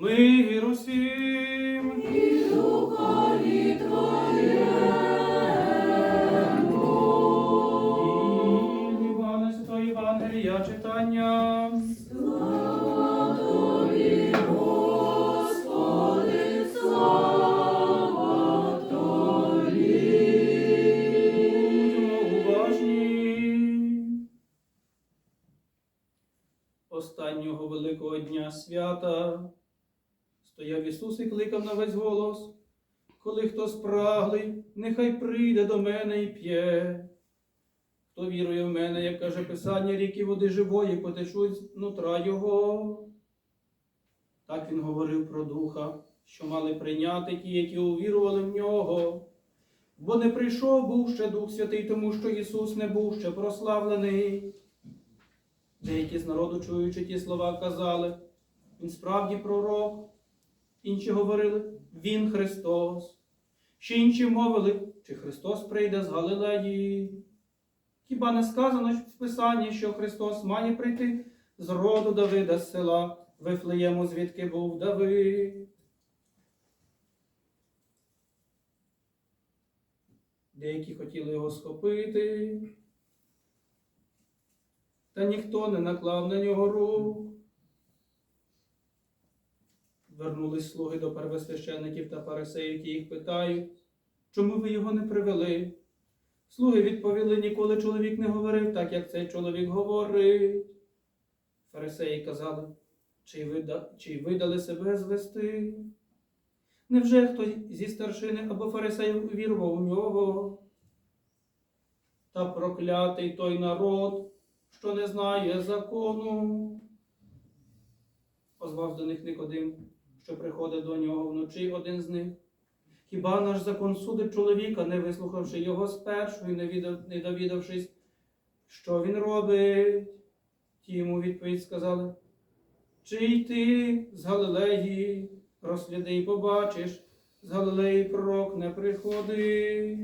Мир усім! І духові твоєму. І Івана Святої Євангелія читання. Ісус і кликав на весь голос. Коли хто спраглий, нехай прийде до мене і п'є. Хто вірує в мене, як каже Писання, ріки води живої потечуть з нутра Його. Так він говорив про Духа, що мали прийняти ті, які увірували в нього. Бо не прийшов був ще Дух Святий, тому що Ісус не був ще прославлений. Деякі з народу, чуючи ті слова, казали, Він справді пророк. Інші говорили, Він Христос. Ще інші мовили, чи Христос прийде з Галилеї. Хіба не сказано в Писанні, що Христос має прийти з роду Давида з села Вифлеєму, звідки був Давид? Деякі хотіли його схопити, та ніхто не наклав на нього рук. Вернулись слуги до первосвящеників та фарисеїв, ті їх питають, чому ви його не привели? Слуги відповіли, ніколи чоловік не говорив так, як цей чоловік говорить. Фарисеї казали, чи, вида, чи видали себе звести? Невже хто зі старшини або фарисеїв увірував у нього? Та проклятий той народ, що не знає закону. Озвав до них Никодим, що приходить до нього вночі один з них. Хіба наш закон судить чоловіка, не вислухавши його спершу і не, довідавшись, що він робить? Ті йому відповідь сказали, чи йти з Галилеї, розгляди і побачиш, з Галилеї пророк не приходить.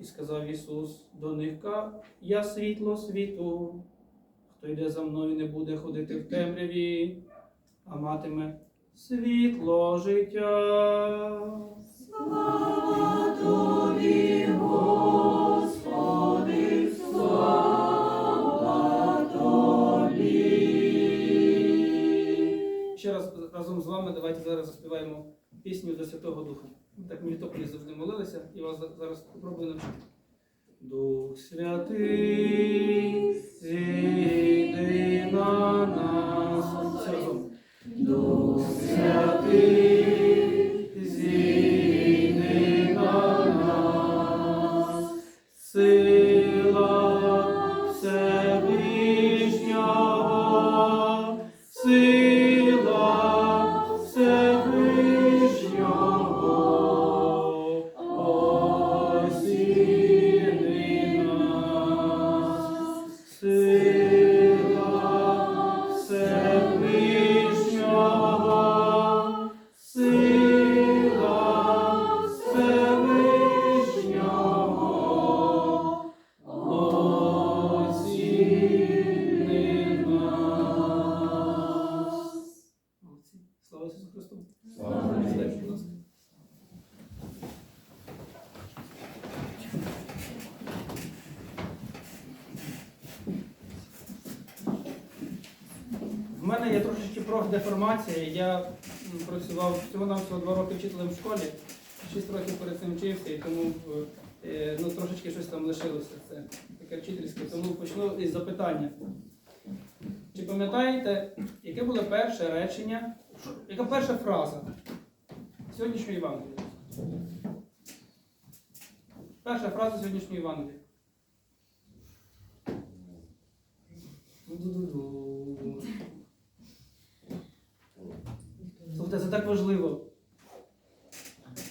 І сказав Ісус до них, я світло світу, хто йде за мною, не буде ходити в темряві, а матиме світло життя. Слава тобі, Господи, слава тобі. Ще раз разом з вами давайте зараз заспіваємо пісню до Святого Духа. Так в Мелітополі завжди молилися і вас зараз попробую навчити. Дух Святий, зійди на нас. Святий, зійди на нас. Мене є трошечки профдеформація. Я працював всього навсього два роки вчителем в школі, шість років перед цим вчився, і тому е, ну, трошечки щось там лишилося. Це таке вчительське. Тому почну із запитання. Чи пам'ятаєте, яке було перше речення, яка перша фраза сьогоднішньої Євангелії? Перша фраза сьогоднішньої Євангелії. Слухайте, це так важливо.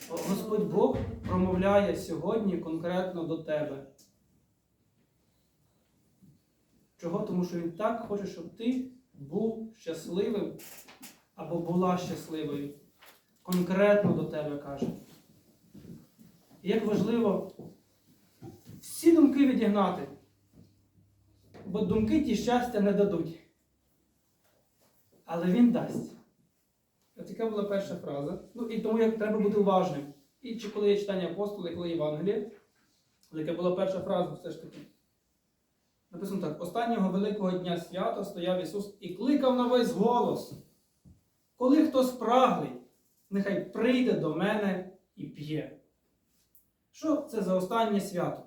Господь Бог промовляє сьогодні конкретно до тебе. Чого? Тому що Він так хоче, щоб ти був щасливим або була щасливою. Конкретно до тебе каже. І як важливо всі думки відігнати. Бо думки ті щастя не дадуть. Але він дасть. От яка була перша фраза. Ну і тому як треба бути уважним. І чи коли є читання апостола, і коли Євангеліє, але яка була перша фраза, все ж таки. Написано так: останнього великого дня свята стояв Ісус і кликав на весь голос. Коли хто спраглий, нехай прийде до мене і п'є. Що це за останнє свято?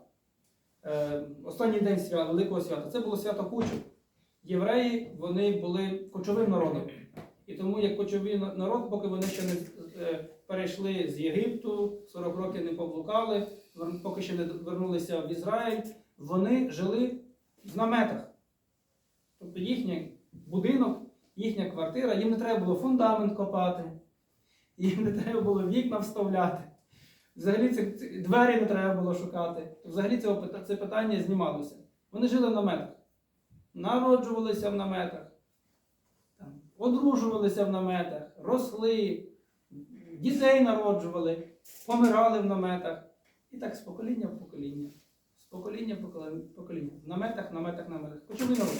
Е, останній день свята, Великого свята. Це було свято Кучу. Євреї вони були кочовим народом. І тому як кочовий на- народ, поки вони ще не е, перейшли з Єгипту, 40 років не поблукали, поки ще не вернулися в Ізраїль, вони жили в наметах. Тобто їхній будинок, їхня квартира, їм не треба було фундамент копати, їм не треба було вікна вставляти. Взагалі це- двері не треба було шукати. Взагалі це, питання знімалося. Вони жили в наметах, народжувалися в наметах, одружувалися в наметах, росли, дітей народжували, помирали в наметах. І так з покоління в покоління. З покоління в покоління. В наметах, наметах, наметах. Кочовий народ.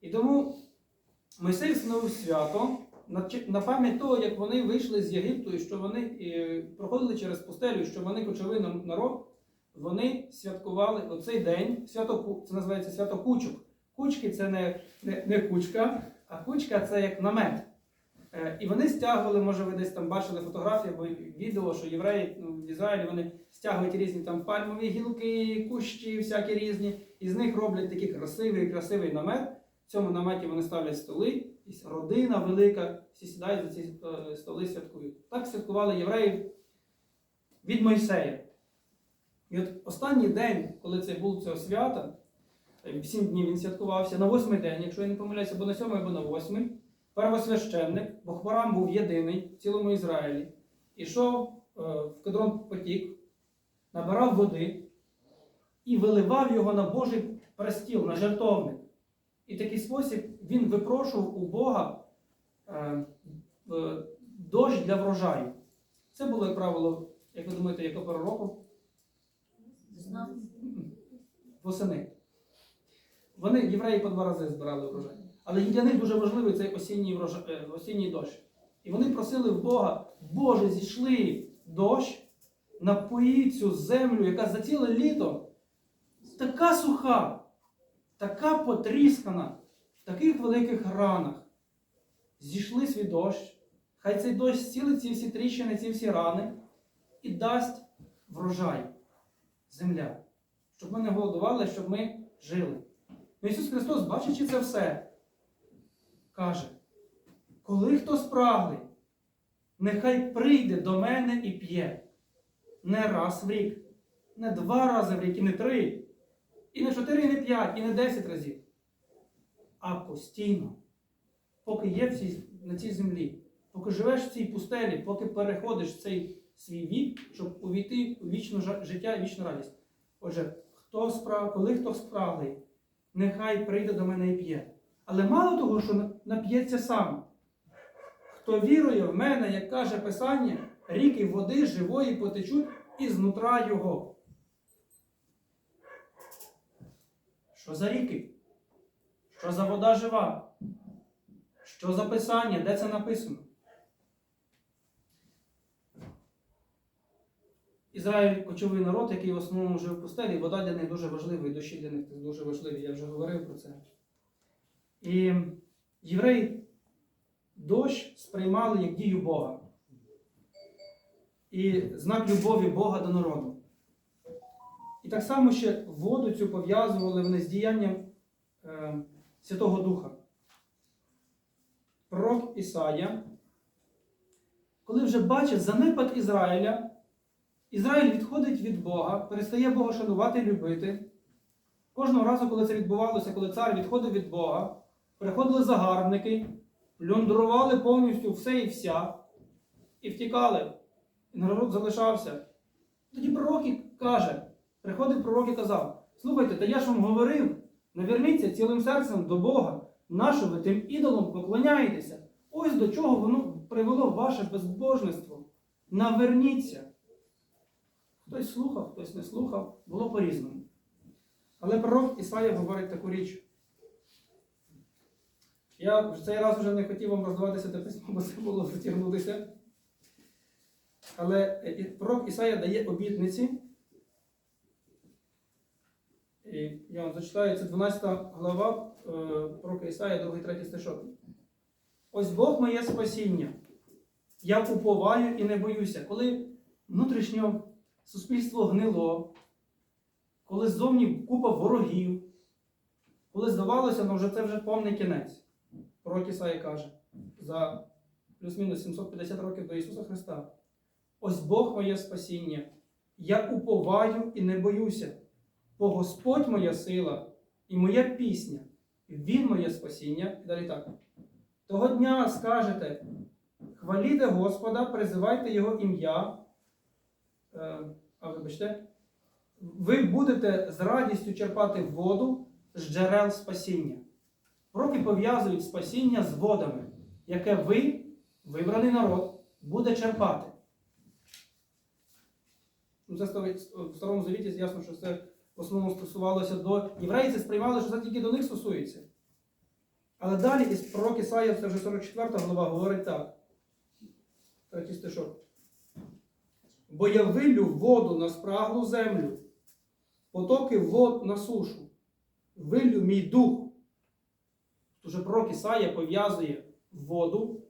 І тому Мойсей встановив свято на, пам'ять того, як вони вийшли з Єгипту і що вони е, проходили через пустелю, що вони кочовий народ, вони святкували оцей день, свято, це називається свято кучок. Кучки це не, не, не кучка, а кучка це як намет. Е, І вони стягували, може, ви десь там бачили фотографії або відео, що євреї ну, в Ізраїлі вони стягують різні там пальмові гілки, кущі, всякі різні, і з них роблять такий красивий, красивий намет. В цьому наметі вони ставлять столи, і родина велика, всі сідають за ці е, столи, святкують. Так святкували євреї від Мойсея. І от останній день, коли це був цього свята, сім днів він святкувався, на восьмий день, якщо я не помиляюся, або на сьомий, або на восьмий, первосвященник, бо хворам був єдиний в цілому Ізраїлі, ішов е, в кедрон потік, набирав води і виливав його на Божий престіл, на жертовник. І в такий спосіб він випрошував у Бога е, е, дощ для врожаю. Це було, як правило, як ви думаєте, яка пора року? Восени. Вони, євреї, по два рази збирали врожай. Але для них дуже важливий цей осінній, врожай, е, осінній дощ. І вони просили в Бога, Боже, зійшли дощ, напої цю землю, яка за ціле літо така суха, така потріскана, в таких великих ранах. Зійшли свій дощ, хай цей дощ зцілить ці всі тріщини, ці всі рани і дасть врожай, земля, щоб ми не голодували, щоб ми жили. Ісус Христос, бачачи це все, каже: коли хто спраглий, нехай прийде до мене і п'є. Не раз в рік, не два рази в рік, і не три, і не чотири, і не п'ять, і не десять разів, а постійно, поки є в цій, на цій землі, поки живеш в цій пустелі, поки переходиш цей свій вік, щоб увійти у вічне життя і вічну радість. Отже, хто справ, коли хто справний, нехай прийде до мене і п'є. Але мало того, що нап'ється сам. Хто вірує в мене, як каже Писання, ріки води живої потечуть із нутра його. Що за ріки? Що за вода жива? Що за писання? Де це написано? Ізраїль кочовий народ, який в основному жив в пустелі, вода для них дуже важлива, і дощі для них дуже важливі. Я вже говорив про це. І євреї дощ сприймали як дію Бога. І знак любові Бога до народу. І так само ще воду цю пов'язували вони з діянням е, Святого Духа. Пророк Ісая, коли вже бачить занепад Ізраїля, Ізраїль відходить від Бога, перестає Бога шанувати і любити. Кожного разу, коли це відбувалося, коли цар відходив від Бога, приходили загарбники, плюндрували повністю все і вся, і втікали. І народ залишався. Тоді пророк і каже, приходив пророк і казав: слухайте, та я ж вам говорив, наверніться цілим серцем до Бога, нащо ви тим ідолам поклоняєтеся? Ось до чого воно привело ваше безбожництво. Наверніться. Хтось слухав, хтось не слухав, було по-різному. Але пророк Ісая говорить таку річ. Я в цей раз вже не хотів вам роздаватися те письмо, бо це було затягнутися. Але е, пророк Ісая дає обітниці. І я вам зачитаю, це 12 глава е, пророка Ісая, 2-3 стишок. Ось Бог моє спасіння. Я уповаю і не боюся. Коли внутрішньо суспільство гнило, коли ззовні купа ворогів, коли здавалося, ну вже це вже повний кінець. Пророк Ісая каже, за плюс-мінус 750 років до Ісуса Христа. Ось Бог моє спасіння. Я уповаю і не боюся, бо Господь моя сила і моя пісня, Він моє спасіння. І далі так. Того дня скажете, хваліте Господа, призивайте Його ім'я. Е, а вибачте, ви будете з радістю черпати воду з джерел спасіння. Пророки пов'язують спасіння з водами, яке ви, вибраний народ, буде черпати. Ну, це в Старому Завіті ясно, що це в основному стосувалося до євреїв, це сприймали, що це тільки до них стосується. Але далі із пророк Ісаїя, це вже 44 глава, говорить так. Третій стишок. Бо я вилю воду на спраглу землю, потоки вод на сушу, вилю мій дух. Уже пророк Ісаїя пов'язує воду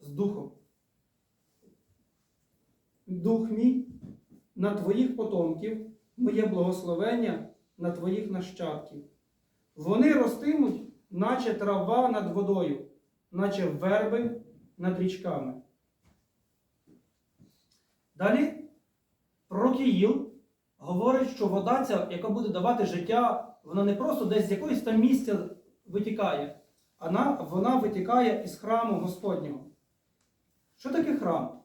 з духом. Дух мій на твоїх потомків, моє благословення на твоїх нащадків. Вони ростимуть, наче трава над водою, наче верби над річками. Далі пророк Іїл говорить, що вода ця, яка буде давати життя, вона не просто десь з якогось там місця витікає, вона, вона витікає із храму Господнього. Що таке храм?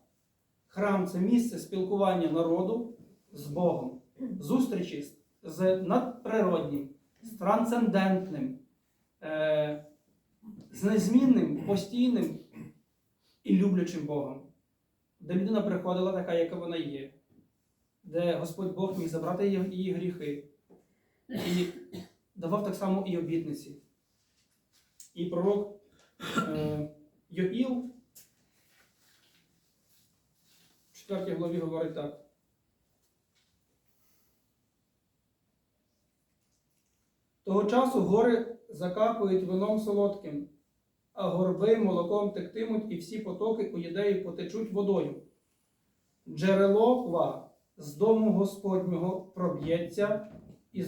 Храм це місце спілкування народу з Богом, зустрічі з надприроднім, з трансцендентним, е, з незмінним, постійним і люблячим Богом, де людина приходила така, яка вона є, де Господь Бог міг забрати її, гріхи і давав так само і обітниці. І пророк е, Йоїл в 4 главі говорить так. Того часу гори закапують вином солодким, а горби молоком тектимуть, і всі потоки у юдеї потечуть водою. Джерело ва з дому Господнього проб'ється і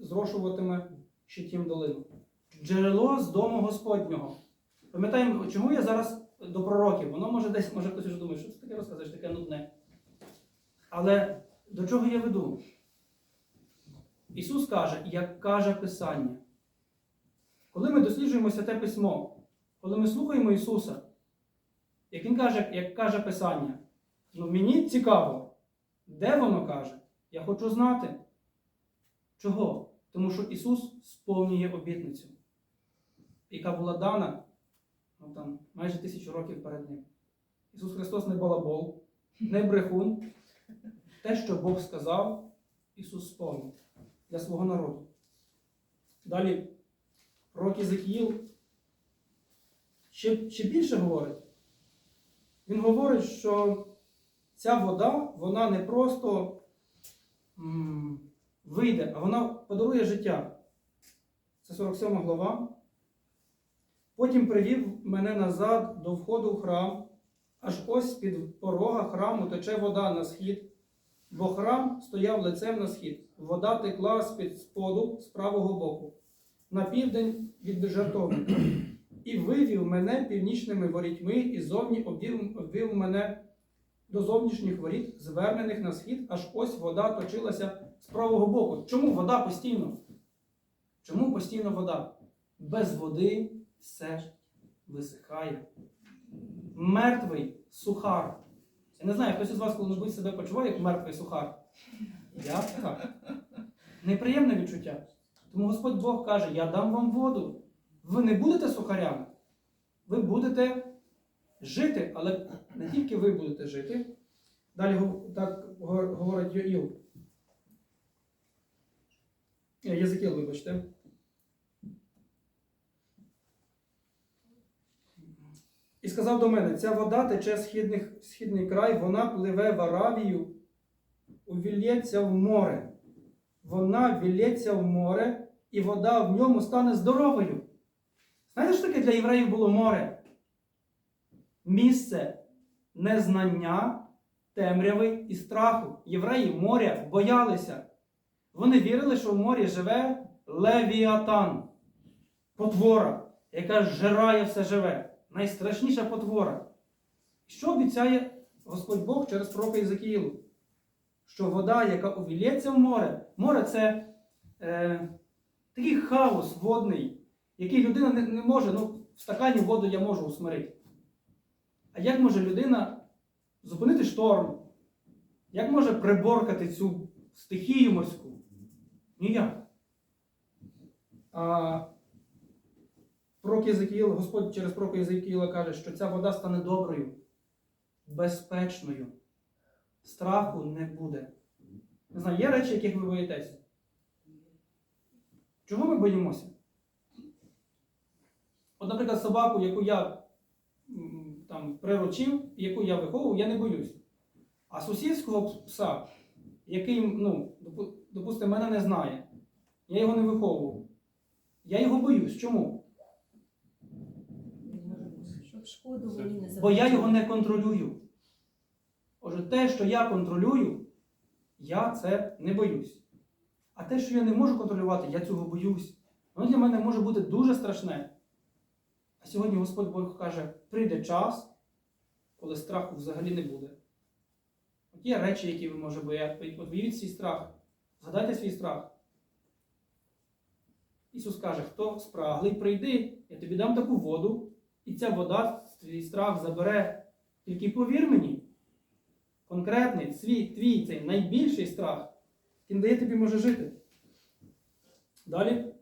зрошуватиме щитім долину. Джерело з дому Господнього. Пам'ятаємо, чому я зараз до пророків? Воно може десь, може хтось вже думає, що це таке розказуєш, таке нудне. Але до чого я веду? Ісус каже, як каже Писання. Коли ми досліджуємо Святе Письмо, коли ми слухаємо Ісуса, як Він каже, як каже Писання, ну мені цікаво, де воно каже? Я хочу знати. Чого? Тому що Ісус сповнює обітницю, яка була дана ну, там, майже тисячу років перед Ним. Ісус Христос не балабол, не брехун. Те, що Бог сказав, Ісус сповнив для свого народу. Далі пророк Єзекіїл ще, ще більше говорить. Він говорить, що ця вода, вона не просто м, вийде, а вона подарує життя. Це 47 глава. Потім привів мене назад до входу в храм, аж ось з-під порога храму тече вода на схід, бо храм стояв лицем на схід. Вода текла з-під споду з правого боку, на південь від жертовника. І вивів мене північними ворітьми, і зовні обвів, мене до зовнішніх воріт, звернених на схід, аж ось вода точилася з правого боку. Чому вода постійно? Чому постійно вода? Без води все висихає. Мертвий сухар. Я не знаю, хтось із вас коли-небудь себе почуває як мертвий сухар. Я так. Неприємне відчуття. Тому Господь Бог каже: Я дам вам воду. Ви не будете сухарями. Ви будете жити, але не тільки ви будете жити. Далі так говорить Йоїл. Е, Єзекіл, вибачте. І сказав до мене: ця вода тече східних, східний край, вона пливе в Аравію, увілється в море. Вона вілється в море, і вода в ньому стане здоровою. Знаєте, що таке для євреїв було море? Місце незнання, темряви і страху. Євреї моря боялися. Вони вірили, що в морі живе левіатан, потвора, яка зжирає все живе. Найстрашніша потвора. Що обіцяє Господь Бог через пророка Єзекіїлу? Що вода, яка увілється в море, море це е, такий хаос водний, який людина не, не може, ну, в стакані воду я можу усмирити. А як може людина зупинити шторм? Як може приборкати цю стихію морську? Ніяк. Пророк Єзекіїл, Господь через пророка Єзекіїла каже, що ця вода стане доброю, безпечною. Страху не буде. Не знаю, є речі, яких ви боїтеся? Чого ми боїмося? От, наприклад, собаку, яку я там приручив, яку я виховував, я не боюсь. А сусідського пса, який, ну, допустимо, мене не знає, я його не виховував. Я його боюсь. Чому? Щоб шкоду мені не Бо я його не контролюю. Отже, те, що я контролюю, я це не боюсь. А те, що я не можу контролювати, я цього боюсь. Воно для мене може бути дуже страшне. А сьогодні Господь Бог каже, прийде час, коли страху взагалі не буде. От є речі, які ви може бояти. От свій страх. Згадайте свій страх. Ісус каже, хто спраглий, прийди, я тобі дам таку воду, і ця вода твій страх забере. Тільки повір мені, конкретний, свій, твій цей найбільший страх, він дає тобі може жити. Далі.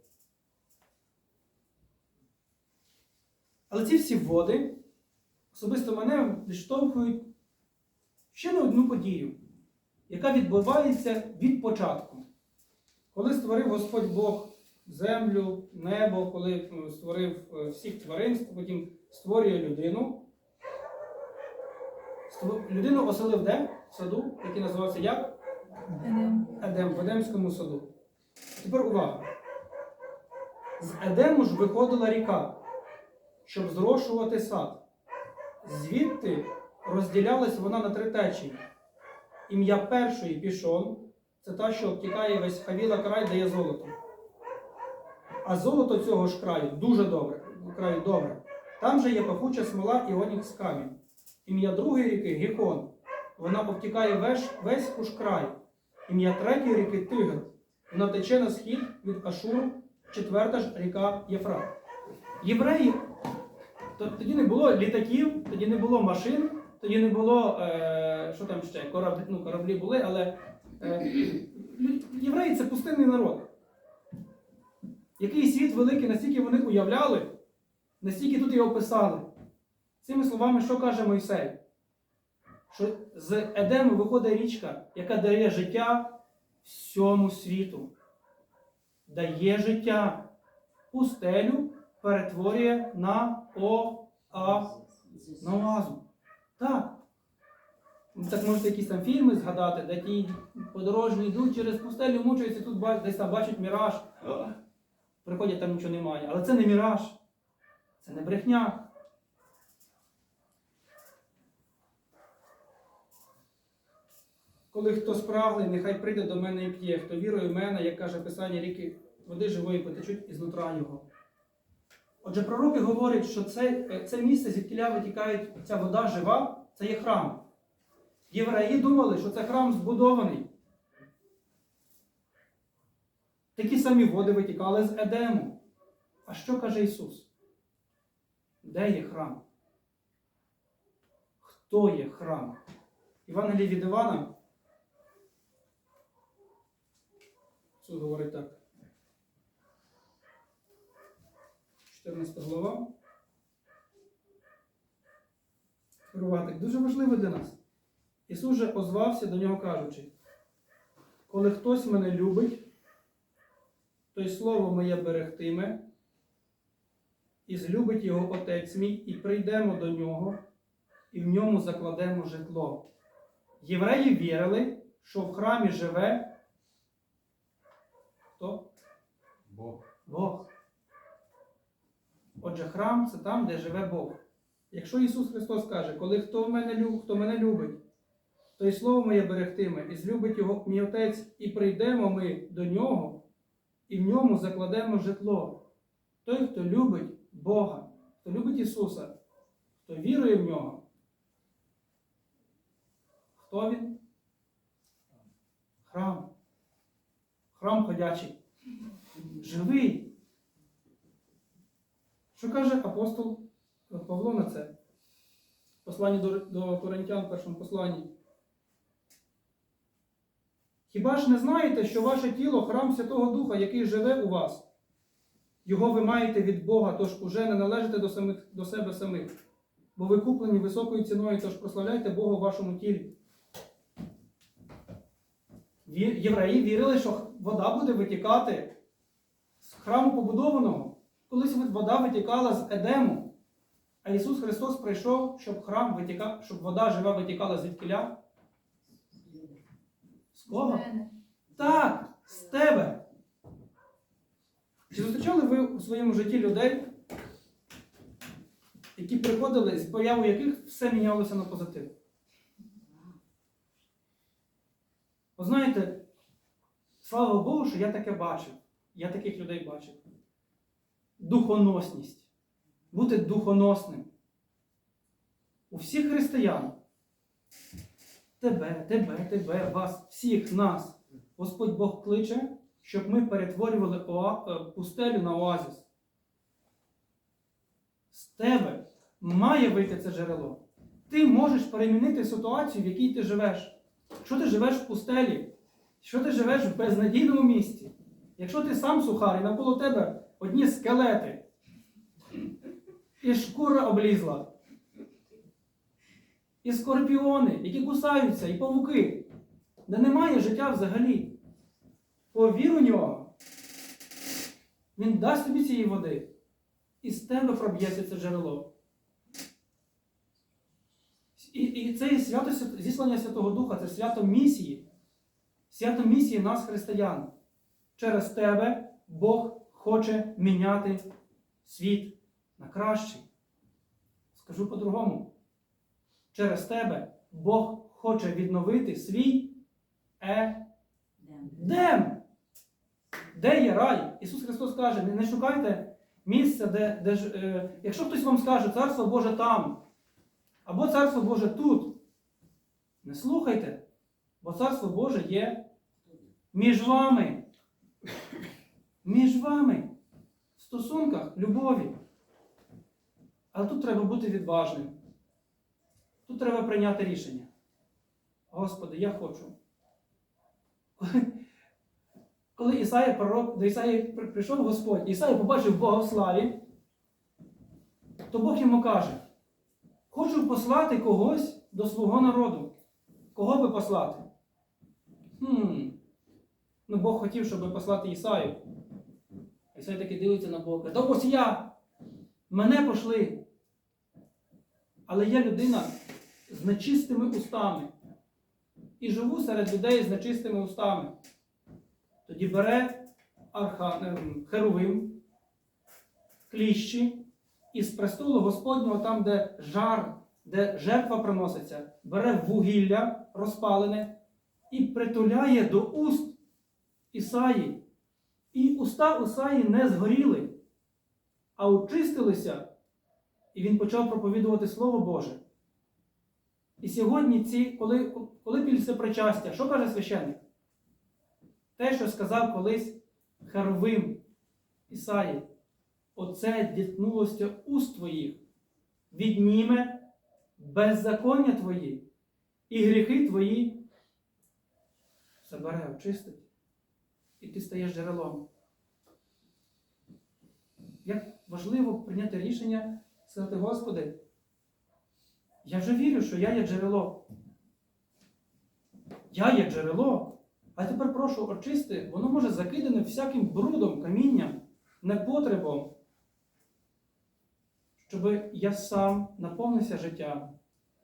Але ці всі води особисто мене відштовхують ще на одну подію, яка відбувається від початку. Коли створив Господь Бог землю, небо, коли е, створив е, всіх тварин, потім створює людину. Людину оселив де? В саду, який називався як? Едем. Едем, в Едемському саду. Тепер увага. З Едему ж виходила ріка, щоб зрошувати сад. Звідти розділялась вона на три течії. Ім'я першої пішон це та, що обтікає весь Хавіла край, де є золото. А золото цього ж краю дуже добре. Краю добре. Там же є пахуча смола і онікс камінь. Ім'я другої ріки Гіхон. Вона обтікає весь, весь куш край. Ім'я третьої ріки Тигр. Вона тече на схід від Ашуру, четверта ж ріка Єфрат. Євреї, тоді не було літаків, тоді не було машин, тоді не було, е, що там ще, кораблі, ну, кораблі були, але е, євреї це пустинний народ. Який світ великий, настільки вони уявляли, настільки тут його описали. Цими словами, що каже Мойсей? що з Едему виходить річка, яка дає життя всьому світу. Дає життя. Пустелю перетворює на оа, на оазу. Так. Так можете якісь там фільми згадати, де ті подорожні йдуть через пустелю, мучаються, тут десь там бачать міраж. Приходять, там нічого немає. Але це не міраж, це не брехня. Коли хто спраглий, нехай прийде до мене і п'є, хто вірує в мене, як каже Писання, ріки води живої потечуть із нутра його. Отже, пророки говорять, що це, е, це місце, звідкиля витікає ця вода жива, це є храм. Євреї думали, що це храм збудований. Такі самі води витікали з Едему. А що каже Ісус? Де є храм? Хто є храм? Євангеліє від Івана. Ісус говорить так. 14 глава. Керувати. Дуже важливо для нас. Ісус же озвався до нього кажучи, коли хтось мене любить, той слово моє берегтиме, і злюбить його отець мій, і прийдемо до нього, і в ньому закладемо житло. Євреї вірили, що в храмі живе хто? Бог. Бог. Отже, храм це там, де живе Бог. Якщо Ісус Христос каже, коли хто мене, люб, хто мене любить, то й слово моє берегтиме, і злюбить його мій Отець, і прийдемо ми до нього, і в ньому закладемо житло. Той, хто любить Бога, хто любить Ісуса, хто вірує в нього. Хто він? Храм. Храм ходячий. Живий. Що каже апостол Павло на це? Посланні до, до Коринтян, першому посланні. Хіба ж не знаєте, що ваше тіло храм Святого Духа, який живе у вас? Його ви маєте від Бога, тож уже не належите до, самих, до себе самих, бо ви куплені високою ціною, тож прославляйте Бога в вашому тілі. Євреї вірили, що вода буде витікати з храму побудованого. Колись вода витікала з Едему. А Ісус Христос прийшов, щоб храм витікав, щоб вода жива витікала звідкиля? З кого? Так, з тебе. Чи зустрічали ви у своєму житті людей, які приходили, з появою яких все мінялося на позитив? Ви знаєте, слава Богу, що я таке бачив. Я таких людей бачив. Духоносність. Бути духоносним. У всіх християн. Тебе, тебе, тебе, вас, всіх нас. Господь Бог кличе, щоб ми перетворювали е, пустелю на оазис. З тебе має вийти це джерело. Ти можеш перемінити ситуацію, в якій ти живеш. Якщо ти живеш в пустелі, якщо ти живеш в безнадійному місці, якщо ти сам сухар і навколо тебе одні скелети, і шкура облізла, і скорпіони, які кусаються, і павуки, де немає життя взагалі. Повір у нього. Він дасть тобі цієї води. І з тебе проб'ється це джерело. І, і це свято зіслання Святого Духа, це свято місії. Свято місії нас, християн. Через тебе Бог хоче міняти світ на кращий. Скажу по-другому. Через тебе Бог хоче відновити свій е Дем! Де є рай? Ісус Христос каже, не шукайте місця, де, де ж, е, якщо хтось вам скаже, Царство Боже там, або Царство Боже тут, не слухайте, бо Царство Боже є між вами. Між вами. В стосунках любові. Але тут треба бути відважним. Тут треба прийняти рішення. Господи, я хочу. Коли Ісая пророк, до Ісаї прийшов Господь, Ісая побачив Бога в славі, то Бог йому каже: хочу послати когось до свого народу. Кого би послати? Хм. Ну, Бог хотів, щоб послати Ісаю. Ісай таки дивиться на Бога. То ось я! Мене пошли. Але я людина з нечистими устами. І живу серед людей з нечистими устами. Тоді бере арха, ем, херувим, кліщі, і з престолу Господнього, там, де жар, де жертва приноситься, бере вугілля розпалене і притуляє до уст Ісаї. Уста Ісаї не згоріли, а очистилися, і він почав проповідувати Слово Боже. І сьогодні, ці, коли, коли пільце причастя, що каже священник? Те, що сказав колись Херовим Ісаї, оце дітнулося уст твоїх, відніме беззаконня твої і гріхи твої забере, очистить, і ти стаєш джерелом. Як важливо прийняти рішення сказати, Господи, я вже вірю, що я є джерело. Я є джерело. А тепер прошу очисти, воно може закидане всяким брудом, камінням, непотребом. щоб я сам наповнився життям,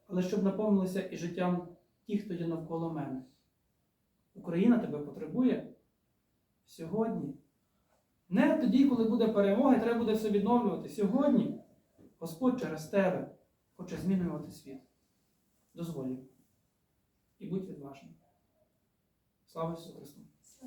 але щоб наповнилися і життям ті, хто є навколо мене. Україна тебе потребує сьогодні. Не тоді, коли буде перемога, і треба буде все відновлювати. Сьогодні Господь через тебе хоче змінювати світ. Дозволь. І будь відважним. Слава Ісусу Христу!